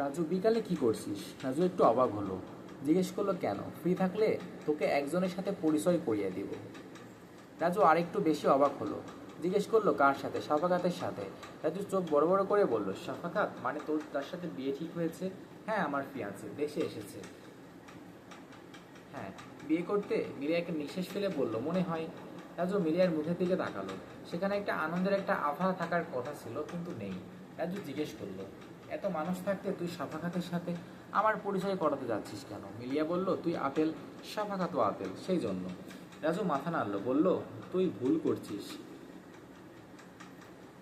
রাজু, বিকালে কি করছিস? রাজু একটু অবাক হলো। জিজ্ঞেস করল, কেন? ফ্রি থাকলে তোকে একজনের সাথে পরিচয় করিয়ে দিব। রাজু আরেকটু বেশি অবাক হলো। জিজ্ঞেস করল, কার সাথে? সাফাকাতের সাথে। রাজু চোখ বড় বড় করে বলল, সাফাকাত? মানে তোর, তার সাথে বিয়ে ঠিক হয়েছে? হ্যাঁ আমার ফিয়ান্সে দেশে এসেছে। হ্যাঁ বিয়ে করতে? মিলিয়াকে নিঃশ্বাস ফেলে বলল, মনে হয়। রাজু মিরিয়ার মুখের দিকে তাকালো। সেখানে একটা আনন্দের একটা আভা থাকার কথা ছিল, কিন্তু নেই। রাজু জিজ্ঞেস করল এত মানুষ থাকতে তুই সাফাখাতের সাথে আমার পরিচয় করাতে যাচ্ছিস কেন? মিলিয়া বলল, তুই আপেল সাফাখাতও আপেল, সেই জন্য। রাজু মাথা নাড়লো, বলল, তুই ভুল করছিস।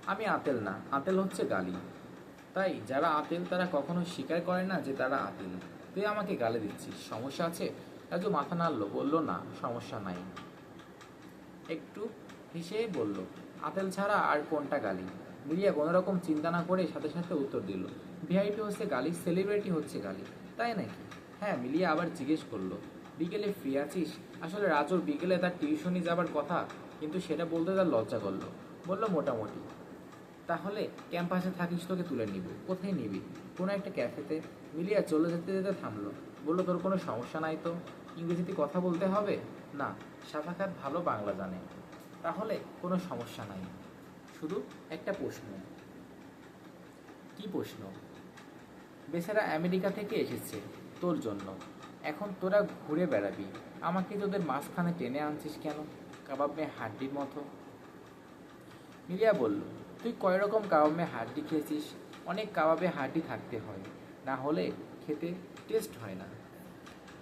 আমি আতেল না আতেল হচ্ছে গালি। তাই যারা আতেল তারা কখনো স্বীকার করে না যে তারা আতেল তুই আমাকে গালে দিচ্ছিস, সমস্যা আছে? রাজু মাথা নাড়লো, বলল, না, সমস্যা নাই। একটু হেসে বলল আতেল ছাড়া আর কোনটা গালি? মিলিয়া কোনো রকম চিন্তা না করে সাথে সাথে উত্তর দিল, ভিআইপি হচ্ছে গালি, সেলিব্রিটি হচ্ছে গালি, তাই নাকি? হ্যাঁ মিলিয়া আবার জিজ্ঞেস করল, বিকেলে ফ্রি আছিস? আসলে রাজুর বিকেলে তার টিউশনি যাবার কথা, কিন্তু সেটা বলতে তার লজ্জা করল। বলল মোটামুটি। তাহলে ক্যাম্পাসে থাকিস, তোকে তুলে নিব। কোথায় নিবি? কোনো একটা ক্যাফেতে। মিলিয়া চলে যেতে যেতে থামলো, বলল, তোর কোনো সমস্যা নাই তো? ইংরেজিতে কথা বলতে হবে? না সাফাকাত ভালো বাংলা জানে। তাহলে কোনো সমস্যা নাই। শুধু একটা প্রশ্ন। কি প্রশ্ন? বেচারা আমেরিকা থেকে এসেছে তোর জন্য। এখন তোরা ঘুরে বেড়াবি। আমাকে তোদের মাঝখানে টেনে আনছিস কেন? কাবাব হাড্ডির মতো। মিলিয়া বলল, তুই কয় রকম কাবাবে হাড্ডি খেয়েছিস? অনেক কাবাবে হাড্ডি থাকতে হয়। না হলে খেতে টেস্ট হয় না।